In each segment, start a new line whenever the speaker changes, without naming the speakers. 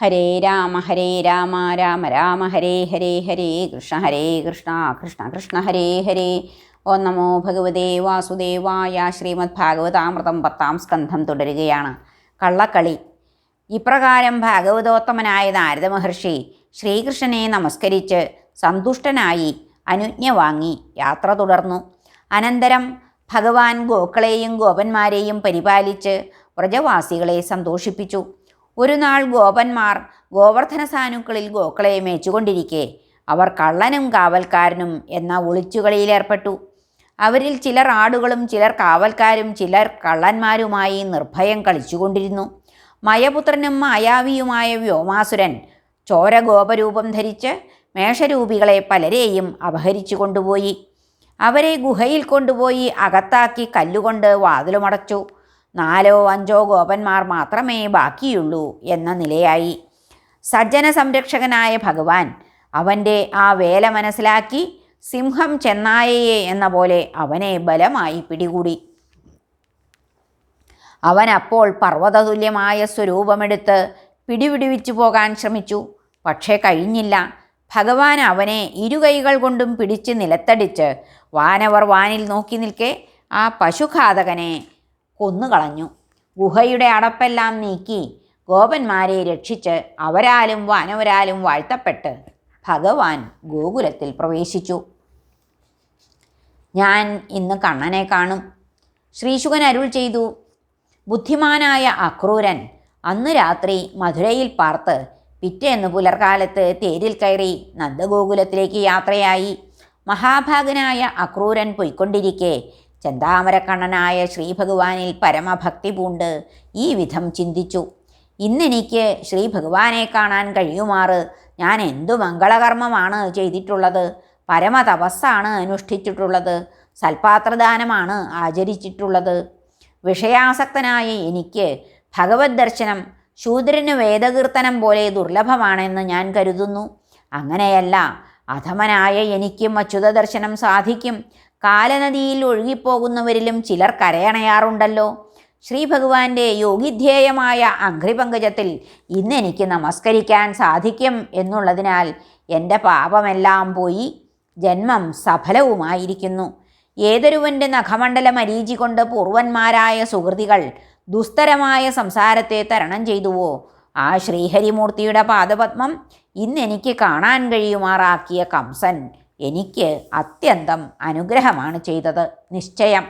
ഹരേ രാമ ഹരേ രാമ രാമ രാമ ഹരേ ഹരേ ഹരേ കൃഷ്ണ ഹരേ കൃഷ്ണ കൃഷ്ണ കൃഷ്ണ ഹരേ ഹരേ. ഓം നമോ ഭഗവതേ വാസുദേവായ ശ്രീമദ് ഭാഗവതാമൃതം പത്താം സ്കന്ധം തുടരുകയാണ്. കള്ളക്കളി. ഇപ്രകാരം ഭാഗവതോത്തമനായ നാരദ മഹർഷി ശ്രീകൃഷ്ണനെ നമസ്കരിച്ച് സന്തുഷ്ടനായി അനുജ്ഞ വാങ്ങി യാത്ര തുടർന്നു. അനന്തരം ഭഗവാൻ ഗോക്കളെയും ഗോപന്മാരെയും പരിപാലിച്ച് വ്രജവാസികളെ സന്തോഷിപ്പിച്ചു. ഒരു നാൾ ഗോപന്മാർ ഗോവർദ്ധന സാനുക്കളിൽ ഗോക്കളെ മേച്ചുകൊണ്ടിരിക്കെ. അവർ കള്ളനും കാവൽക്കാരനും എന്ന ഒളിച്ചുകളിയിലേർപ്പെട്ടു അവരിൽ ചിലർ ആടുകളും ചിലർ കാവൽക്കാരും ചിലർ കള്ളന്മാരുമായി നിർഭയം കളിച്ചുകൊണ്ടിരുന്നു. മയപുത്രനും മായാവിയുമായ വ്യോമാസുരൻ ചോരഗോപരൂപം ധരിച്ച് മേഷരൂപികളെ പലരെയും അപഹരിച്ചു കൊണ്ടുപോയി. അവരെ ഗുഹയിൽ കൊണ്ടുപോയി അകത്താക്കി കല്ലുകൊണ്ട് വാതിലുമടച്ചു. നാലോ അഞ്ചോ ഗോപന്മാർ മാത്രമേ ബാക്കിയുള്ളൂ എന്ന നിലയായി. സജ്ജന സംരക്ഷകനായ ഭഗവാൻ അവന്റെ ആ വേല മനസ്സിലാക്കി സിംഹം ചെന്നായയെ എന്ന പോലെ അവനെ ബലമായി പിടികൂടി. അവൻ അപ്പോൾ പർവതതുല്യമായ സ്വരൂപമെടുത്ത് പിടിപിടിവിച്ചു പോകാൻ ശ്രമിച്ചു. പക്ഷേ കഴിഞ്ഞില്ല. ഭഗവാൻ അവനെ ഇരുകൈകൾ കൊണ്ടും പിടിച്ച് നിലത്തടിച്ച് വാനവർ വാനിൽ നോക്കി നിൽക്കെ ആ പശുഘാതകനെ കൊന്നുകളഞ്ഞു. ഗുഹയുടെ അടപ്പെല്ലാം നീക്കി ഗോപന്മാരെ രക്ഷിച്ച് അവരാലും വാനവരാലും വാഴ്ത്തപ്പെട്ട് ഭഗവാൻ ഗോകുലത്തിൽ പ്രവേശിച്ചു. ഞാൻ ഇന്ന് കണ്ണനെ കാണും. ശ്രീശുഖൻ അരുൾ ചെയ്തു. ബുദ്ധിമാനായ അക്രൂരൻ അന്ന് രാത്രി മധുരയിൽ പാർത്ത് പിറ്റേന്ന് പുലർക്കാലത്ത് തേരിൽ കയറി നന്ദഗോകുലത്തിലേക്ക് യാത്രയായി. മഹാഭാഗനായ അക്രൂരൻ പൊയ്ക്കൊണ്ടിരിക്കെ ചെന്താമരക്കണ്ണനായ ശ്രീഭഗവാനിൽ പരമഭക്തി പൂണ്ട് ഈ വിധം ചിന്തിച്ചു. ഇന്നെനിക്ക് ശ്രീ ഭഗവാനെ കാണാൻ കഴിയുമാറ്. ഞാൻ എന്തു മംഗളകർമ്മമാണ് ചെയ്തിട്ടുള്ളത്? പരമതപസ്സാണ് അനുഷ്ഠിച്ചിട്ടുള്ളത്. സൽപാത്രദാനമാണ് ആചരിച്ചിട്ടുള്ളത്. വിഷയാസക്തനായ എനിക്ക് ഭഗവത് ദർശനം ശൂദ്രന് വേദകീർത്തനം പോലെ ദുർലഭമാണെന്ന് ഞാൻ കരുതുന്നു. അങ്ങനെയല്ല അധമനായ എനിക്കും അച്യുത ദർശനം സാധിക്കും. കാലനദിയിൽ ഒഴുകിപ്പോകുന്നവരിലും ചിലർ കരയണയാറുണ്ടല്ലോ. ശ്രീ ഭഗവാന്റെ യോഗിധ്യേയമായ അഘ്രിപങ്കജത്തിൽ ഇന്ന് എനിക്ക് നമസ്കരിക്കാൻ സാധിക്കും എന്നുള്ളതിനാൽ എന്റെ പാപമെല്ലാം പോയി ജന്മം സഫലവുമായിരിക്കുന്നു. ഏതൊരുവന്റെ നഖമണ്ഡലം അരീചി കൊണ്ട് പൂർവന്മാരായ സുഹൃതികൾ ദുസ്തരമായ സംസാരത്തെ തരണം ചെയ്തുവോ? ആ ശ്രീഹരിമൂർത്തിയുടെ പാദപത്മം ഇന്നെനിക്ക് കാണാൻ കഴിയുമാറാക്കിയ കംസൻ എനിക്ക് അത്യന്തം അനുഗ്രഹമാണ് ചെയ്തത്. നിശ്ചയം.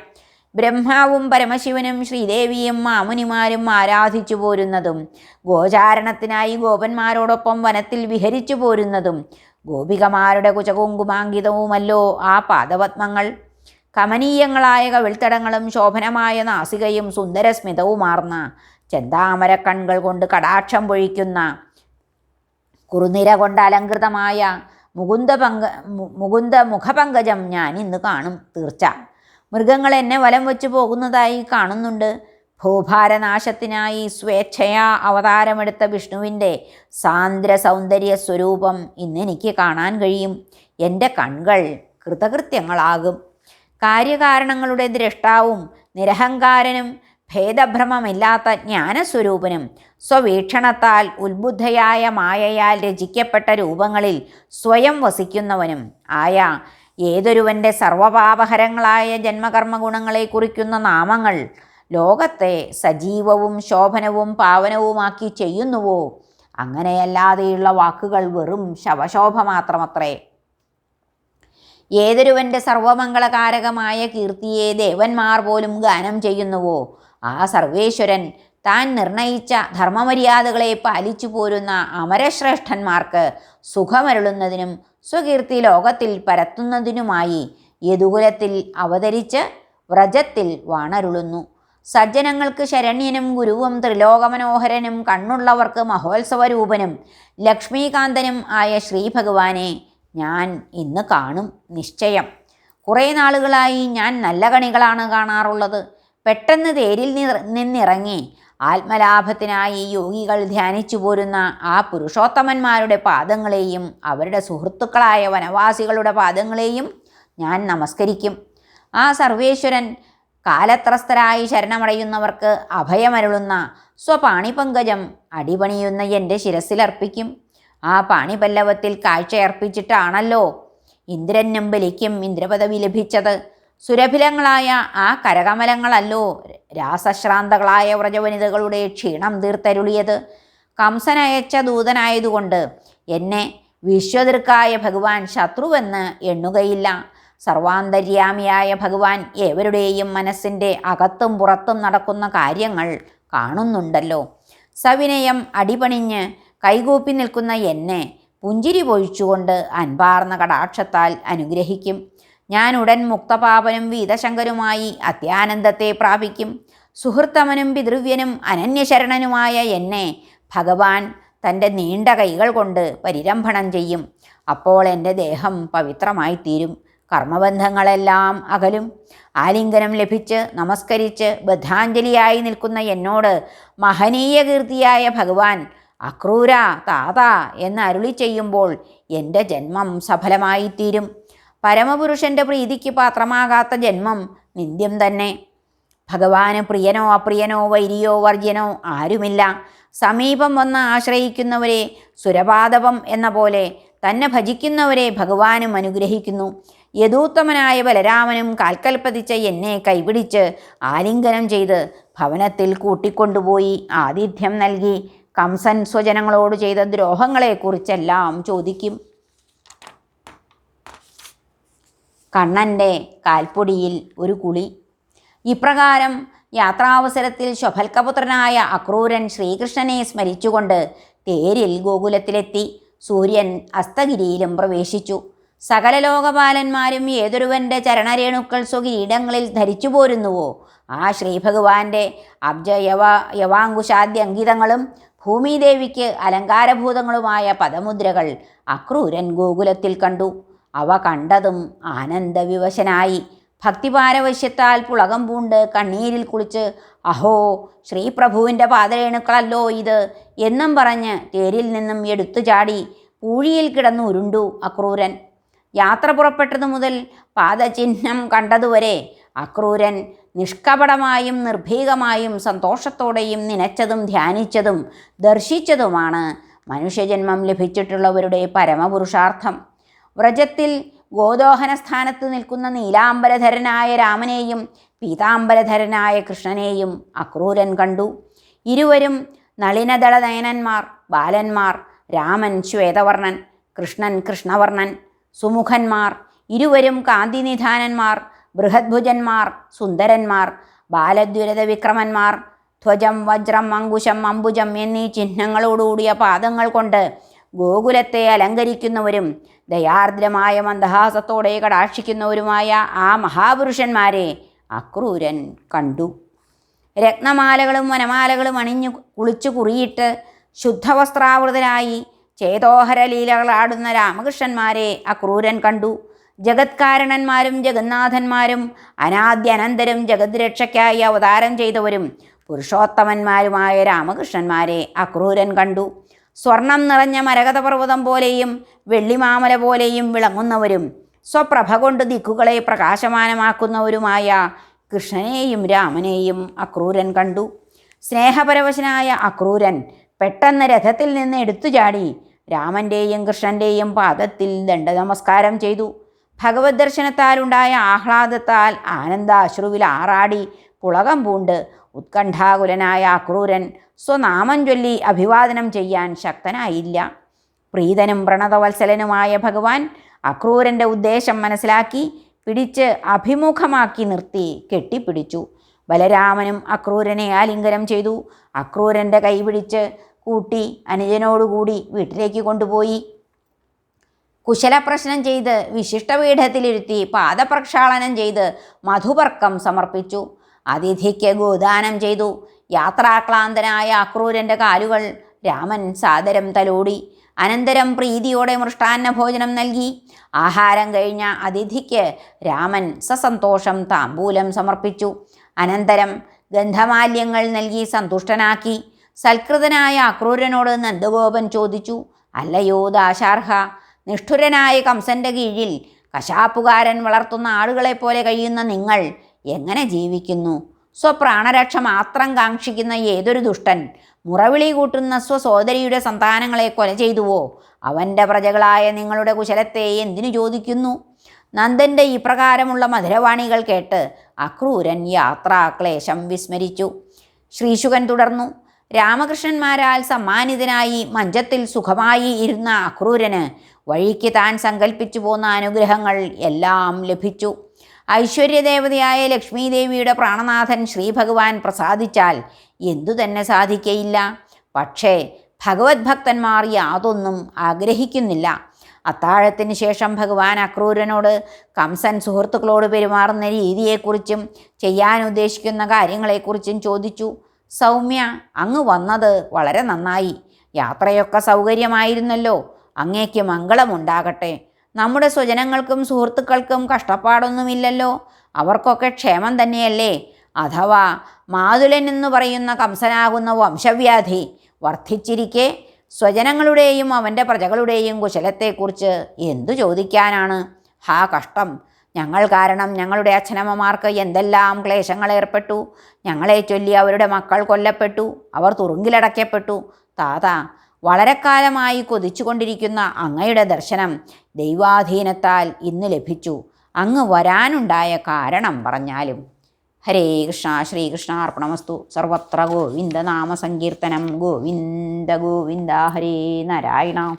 ബ്രഹ്മാവും പരമശിവനും ശ്രീദേവിയും മാമുനിമാരും ആരാധിച്ചു പോരുന്നതും ഗോചാരണത്തിനായി ഗോപന്മാരോടൊപ്പം വനത്തിൽ വിഹരിച്ചു പോരുന്നതും ഗോപികമാരുടെ കുചകുങ്കുമാങ്കിതവുമല്ലോ ആ പാദപത്മങ്ങൾ. കമനീയങ്ങളായ കവിൾത്തടങ്ങളും ശോഭനമായ നാസികയും സുന്ദരസ്മിതവുമാർന്ന ചെന്താമര കൺകൾ കൊണ്ട് കടാക്ഷം പൊഴിക്കുന്ന കുറുനിര കൊണ്ട് അലങ്കൃതമായ മുകുന്ദ പങ്ക മുകുന്ദ മുഖപങ്കജം ഞാൻ ഇന്ന് കാണും തീർച്ച. മൃഗങ്ങൾ എന്നെ വലം വെച്ച് പോകുന്നതായി കാണുന്നുണ്ട്. ഭൂഭാരനാശത്തിനായി സ്വേച്ഛയാ അവതാരമെടുത്ത വിഷ്ണുവിന്റെ സാന്ദ്ര സൗന്ദര്യ സ്വരൂപം ഇന്ന് എനിക്ക് കാണാൻ കഴിയും. എന്റെ കൺകൾ കൃതകൃത്യങ്ങളാകും. കാര്യകാരണങ്ങളുടെ ദ്രഷ്ടാവും നിരഹങ്കാരനും ഭേദഭ്രമമില്ലാത്ത ജ്ഞാനസ്വരൂപനും സ്വവീക്ഷണത്താൽ ഉത്ബുദ്ധയായ മായയാൽ രചിക്കപ്പെട്ട രൂപങ്ങളിൽ സ്വയം വസിക്കുന്നവനും ആയ ഏതൊരുവന്റെ സർവപാപഹരങ്ങളായ ജന്മകർമ്മ ഗുണങ്ങളെ കുറിക്കുന്ന നാമങ്ങൾ ലോകത്തെ സജീവവും ശോഭനവും പാവനവുമാക്കി ചെയ്യുന്നുവോ? അങ്ങനെയല്ലാതെയുള്ള വാക്കുകൾ വെറും ശവശോഭ മാത്രമത്രേ ഏതൊരുവന്റെ സർവമംഗളകാരകമായ കീർത്തിയെ ദേവന്മാർ പോലും ഗാനം ചെയ്യുന്നുവോ? ആ സർവേശ്വരൻ താൻ നിർണയിച്ച ധർമ്മമര്യാദകളെ പാലിച്ചു പോരുന്ന അമരശ്രേഷ്ഠന്മാർക്ക് സുഖമരുളുന്നതിനും സ്വകീർത്തി ലോകത്തിൽ പരത്തുന്നതിനുമായി യദുകുലത്തിൽ അവതരിച്ച് വ്രജത്തിൽ വാണരുളുന്നു. സജ്ജനങ്ങൾക്ക് ശരണ്യനും ഗുരുവും ത്രിലോകമനോഹരനും കണ്ണുള്ളവർക്ക് മഹോത്സവരൂപനും ലക്ഷ്മീകാന്തനും ആയ ശ്രീഭഗവാനെ ഞാൻ ഇന്ന് കാണും നിശ്ചയം. കുറേ നാളുകളായി ഞാൻ നല്ല കണികളാണ് കാണാറുള്ളത്. പെട്ടെന്ന് തേരിൽ നിന്നിറങ്ങി. ആത്മലാഭത്തിനായി യോഗികൾ ധ്യാനിച്ചു പോരുന്ന ആ പുരുഷോത്തമന്മാരുടെ പാദങ്ങളെയും അവരുടെ സുഹൃത്തുക്കളായ വനവാസികളുടെ പാദങ്ങളെയും ഞാൻ നമസ്കരിക്കും. ആ സർവേശ്വരൻ കാലത്രസ്തരായി ശരണമടയുന്നവർക്ക് അഭയമരുളുന്ന സ്വപാണിപങ്കജം അടിപണിയുന്ന എന്റെ ശിരസിലർപ്പിക്കും ആ പാണിപല്ലവത്തിൽ കാഴ്ചയർപ്പിച്ചിട്ടാണല്ലോ ഇന്ദ്രനും ബലിക്കും ഇന്ദ്രപദവി ലഭിച്ചത്. സുരഭിലങ്ങളായ ആ കരകമലങ്ങളല്ലോ രാസശ്രാന്തകളായ വ്രജവനിതകളുടെ ക്ഷീണം തീർത്തരുളിയത്. കംസനയച്ച ദൂതനായതുകൊണ്ട് എന്നെ വിശ്വതൃക്കായ ഭഗവാൻ ശത്രുവെന്ന് എണ്ണുകയില്ല. സർവാന്തര്യാമിയായ ഭഗവാൻ ഏവരുടെയും മനസ്സിന്റെ അകത്തും പുറത്തും നടക്കുന്ന കാര്യങ്ങൾ കാണുന്നുണ്ടല്ലോ. സവിനയം അടിപണിഞ്ഞ് കൈകൂപ്പി നിൽക്കുന്ന എന്നെ പുഞ്ചിരി പൊഴിച്ചുകൊണ്ട് അൻപാർന്ന കടാക്ഷത്താൽ അനുഗ്രഹിക്കും. ഞാൻ ഉടൻ മുക്തപാപനും വീതശങ്കരുമായി അത്യാനന്ദത്തെ പ്രാപിക്കും. സുഹൃത്തമനും പിതൃവ്യനും അനന്യശരണനുമായ എന്നെ ഭഗവാൻ തന്റെ നീണ്ട കൈകൾ കൊണ്ട് പരിരംഭണം ചെയ്യും. അപ്പോൾ എന്റെ ദേഹം പവിത്രമായി തീരും കർമ്മബന്ധങ്ങളെല്ലാം അകലും. ആലിംഗനം ലഭിച്ച് നമസ്കരിച്ച് ബദ്ധാഞ്ജലിയായി നിൽക്കുന്ന എന്നോട് മഹനീയ കീർത്തിയായ ഭഗവാൻ അക്രൂര താത എന്ന് അരുളി ചെയ്യുമ്പോൾ എന്റെ ജന്മം സഫലമായിത്തീരും. പരമപുരുഷന്റെ പ്രീതിക്ക് പാത്രമാകാത്ത ജന്മം നിന്ദ്യം തന്നെ. ഭഗവാന് പ്രിയനോ അപ്രിയനോ വൈരിയോ വർജ്യനോ ആരുമില്ല. സമീപം വന്ന് ആശ്രയിക്കുന്നവരെ സുരപാതപം എന്ന പോലെ തന്നെ ഭജിക്കുന്നവരെ ഭഗവാനും അനുഗ്രഹിക്കുന്നു. യഥൂത്തമനായ ബലരാമനും കാൽക്കൽ പതിച്ച എന്നെ കൈപിടിച്ച് ആലിംഗനം ചെയ്ത് ഭവനത്തിൽ കൂട്ടിക്കൊണ്ടുപോയി ആതിഥ്യം നൽകി. കംസൻ സ്വജനങ്ങളോട് ചെയ്ത ദ്രോഹങ്ങളെക്കുറിച്ചെല്ലാം ചോദിക്കും. കണ്ണന്റെ കാൽപ്പൊടിയിൽ ഒരു കുളി. ഇപ്രകാരം യാത്രാവസരത്തിൽ ശൊഭൽക്കപുത്രനായ അക്രൂരൻ ശ്രീകൃഷ്ണനെ സ്മരിച്ചുകൊണ്ട് തേരിൽ ഗോകുലത്തിലെത്തി സൂര്യൻ അസ്തഗിരിയിലും പ്രവേശിച്ചു. സകല ലോകപാലന്മാരും ഏതൊരുവന്റെ ചരണരേണുക്കൾ സ്വകിരീടങ്ങളിൽ ധരിച്ചു പോരുന്നുവോ? ആ ശ്രീഭഗവാന്റെ അബ്ജയവ യവാങ്കുശാദ്യ അങ്കിതങ്ങളും ഭൂമിദേവിക്ക് അലങ്കാരഭൂതങ്ങളുമായ പദമുദ്രകൾ അക്രൂരൻ ഗോകുലത്തിൽ കണ്ടു. അവ കണ്ടതും ആനന്ദവിവശനായി. ഭക്തിപാരവശ്യത്താൽ പുളകം പൂണ്ട് കണ്ണീരിൽ കുളിച്ച് അഹോ ശ്രീപ്രഭുവിന്റെ പാതരേണുക്കളല്ലോ ഇത് എന്നും പറഞ്ഞ് തേരിൽ നിന്നും എടുത്തു ചാടി പൂഴിയിൽ കിടന്നു ഉരുണ്ടു അക്രൂരൻ. യാത്ര പുറപ്പെട്ടതു മുതൽ പാദചിഹ്നം കണ്ടതുവരെ അക്രൂരൻ നിഷ്കപടമായും നിർഭീകമായും സന്തോഷത്തോടെയും നനച്ചതും ധ്യാനിച്ചതും ദർശിച്ചതുമാണ് മനുഷ്യജന്മം ലഭിച്ചിട്ടുള്ളവരുടെ പരമപുരുഷാർത്ഥം. വ്രജത്തിൽ ഗോദോഹന സ്ഥാനത്ത് നിൽക്കുന്ന നീലാംബരധരനായ രാമനെയും പീതാംബരധരനായ കൃഷ്ണനെയും അക്രൂരൻ കണ്ടു. ഇരുവരും നളിനദള നയനന്മാർ ബാലന്മാർ രാമൻ ശ്വേതവർണൻ കൃഷ്ണൻ കൃഷ്ണവർണൻ സുമുഖന്മാർ ഇരുവരും കാന്തിനിധാനന്മാർ ബൃഹദ്ഭുജന്മാർ സുന്ദരന്മാർ ബാലദ്വരത വിക്രമന്മാർ ധ്വജം വജ്രം അങ്കുശം അംബുജം എന്നീ ചിഹ്നങ്ങളോടുകൂടിയ പാദങ്ങൾ കൊണ്ട് ഗോകുലത്തെ അലങ്കരിക്കുന്നവരും ദയാർദ്രമായ മന്ദഹാസത്തോടെ കടാക്ഷിക്കുന്നവരുമായ ആ മഹാപുരുഷന്മാരെ അക്രൂരൻ കണ്ടു. രത്നമാലകളും വനമാലകളും അണിഞ്ഞു കുളിച്ചു കുറിയിട്ട് ശുദ്ധവസ്ത്രാവൃതരായി ചേതോഹര ലീലകളാടുന്ന രാമകൃഷ്ണന്മാരെ അക്രൂരൻ കണ്ടു. ജഗത്കാരണന്മാരും ജഗന്നാഥന്മാരും അനാദ്യനന്തരം ജഗത് രക്ഷയ്ക്കായി അവതാരം ചെയ്തവരും പുരുഷോത്തമന്മാരുമായ രാമകൃഷ്ണന്മാരെ അക്രൂരൻ കണ്ടു. സ്വർണം നിറഞ്ഞ മരകതപർവതം പോലെയും വെള്ളിമാമല പോലെയും വിളങ്ങുന്നവരും സ്വപ്രഭ കൊണ്ട് ദിക്കുകളെ പ്രകാശമാനമാക്കുന്നവരുമായ കൃഷ്ണനെയും രാമനെയും അക്രൂരൻ കണ്ടു. സ്നേഹപരവശനായ അക്രൂരൻ പെട്ടെന്ന് രഥത്തിൽ നിന്ന് എടുത്തു ചാടി രാമന്റെയും കൃഷ്ണന്റെയും പാദത്തിൽ ദണ്ഡനമസ്കാരം ചെയ്തു. ഭഗവത് ദർശനത്താലുണ്ടായ ആഹ്ലാദത്താൽ ആനന്ദാശ്രുവിൽ ആറാടി പുളകം പൂണ്ട് ഉത്കണ്ഠാകുലനായ അക്രൂരൻ സ്വനാമം ചൊല്ലി അഭിവാദനം ചെയ്യാൻ ശക്തനായില്ല. പ്രീതനും പ്രണതവത്സലനുമായ ഭഗവാൻ അക്രൂരന്റെ ഉദ്ദേശം മനസ്സിലാക്കി പിടിച്ച് അഭിമുഖമാക്കി നിർത്തി കെട്ടിപ്പിടിച്ചു. ബലരാമനും അക്രൂരനെ ആലിംഗനം ചെയ്തു. അക്രൂരന്റെ കൈ പിടിച്ച് കൂട്ടി അനുജനോടുകൂടി വീട്ടിലേക്ക് കൊണ്ടുപോയി. കുശലപ്രശ്നം ചെയ്ത് വിശിഷ്ടപീഠത്തിലിരുത്തി പാദപ്രക്ഷാളനം ചെയ്ത് മധുപർക്കം സമർപ്പിച്ചു. അതിഥിക്ക് ഗോദാനം ചെയ്തു. യാത്രാക്ലാന്തനായ അക്രൂരന്റെ കാലുകൾ. രാമൻ സാദരം തലോടി. അനന്തരം പ്രീതിയോടെ മൃഷ്ടാന്ന ഭോജനം നൽകി. ആഹാരം കഴിഞ്ഞ അതിഥിക്ക് രാമൻ സസന്തോഷം താമ്പൂലം സമർപ്പിച്ചു. അനന്തരം ഗന്ധമാല്യങ്ങൾ നൽകി സന്തുഷ്ടനാക്കി. സൽകൃതനായ അക്രൂരനോട് നന്ദഗോപൻ ചോദിച്ചു അല്ലയോ ദാശാർഹ നിഷ്ഠുരനായ കംസന്റെ കീഴിൽ കശാപ്പുകാരൻ വളർത്തുന്ന ആളുകളെപ്പോലെ കഴിയുന്ന നിങ്ങൾ എങ്ങനെ ജീവിക്കുന്നു? സ്വപ്രാണരക്ഷ മാത്രം കാക്ഷിക്കുന്ന ഏതൊരു ദുഷ്ടൻ? മുറവിളി കൂട്ടുന്ന സ്വസോദരിയുടെ സന്താനങ്ങളെ കൊല ചെയ്തുവോ? അവന്റെ പ്രജകളായ നിങ്ങളുടെ കുശലത്തെ എന്തിനു ചോദിക്കുന്നു? നന്ദന്റെ ഇപ്രകാരമുള്ള മധുരവാണികൾ കേട്ട് അക്രൂരൻ യാത്രാക്ലേശം വിസ്മരിച്ചു. ശ്രീശുകൻ തുടർന്നു രാമകൃഷ്ണന്മാരാൽ സമ്മാനിതനായി മഞ്ചത്തിൽ സുഖമായി ഇരുന്ന അക്രൂരന് വഴിക്ക് താൻ സങ്കല്പിച്ചു പോന്ന അനുഗ്രഹങ്ങൾ എല്ലാം ലഭിച്ചു. ഐശ്വര്യദേവതയായ ലക്ഷ്മീദേവിയുടെ പ്രാണനാഥൻ ശ്രീഭഗവാൻ പ്രസാദിച്ചാൽ എന്തു തന്നെ സാധിക്കയില്ല. പക്ഷേ ഭഗവത് ഭക്തന്മാർ യാതൊന്നും ആഗ്രഹിക്കുന്നില്ല. അത്താഴത്തിന് ശേഷം ഭഗവാൻ അക്രൂരനോട് കംസൻ സുഹൃത്തുക്കളോട് പെരുമാറുന്ന രീതിയെക്കുറിച്ചും ചെയ്യാൻ ഉദ്ദേശിക്കുന്ന കാര്യങ്ങളെക്കുറിച്ചും ചോദിച്ചു. സൗമ്യ അങ്ങ് വന്നത് വളരെ നന്നായി. യാത്രയൊക്കെ സൗകര്യമായിരുന്നല്ലോ. അങ്ങേക്ക് മംഗളമുണ്ടാകട്ടെ. നമ്മുടെ സ്വജനങ്ങൾക്കും സുഹൃത്തുക്കൾക്കും കഷ്ടപ്പാടൊന്നുമില്ലല്ലോ. അവർക്കൊക്കെ ക്ഷേമം തന്നെയല്ലേ? അഥവാ മാതുലൻ എന്ന് പറയുന്ന കംസനാകുന്ന വംശവ്യാധി വർദ്ധിച്ചിരിക്കെ സ്വജനങ്ങളുടെയും അവന്റെ പ്രജകളുടെയും കുശലത്തെക്കുറിച്ച് എന്തു ചോദിക്കാനാണ്? ഹാ കഷ്ടം. ഞങ്ങൾ കാരണം ഞങ്ങളുടെ അച്ഛനമ്മമാർക്ക് എന്തെല്ലാം ക്ലേശങ്ങൾ ഏർപ്പെട്ടു? ഞങ്ങളെ ചൊല്ലി അവരുടെ മക്കൾ കൊല്ലപ്പെട്ടു. അവർ തുറുങ്കിലടയ്ക്കപ്പെട്ടു. താത വളരെ കാലമായി കൊതിച്ചുകൊണ്ടിരിക്കുന്ന അങ്ങയുടെ ദർശനം ദൈവാധീനത്താൽ ഇന്ന് ലഭിച്ചു. അങ്ങ് വരാനുണ്ടായ കാരണം പറഞ്ഞാലും. ഹരേ കൃഷ്ണ ശ്രീകൃഷ്ണ അർപ്പണമസ്തു. സർവത്ര ഗോവിന്ദ നാമ ഗോവിന്ദ ഗോവിന്ദ ഹരേ നാരായണ.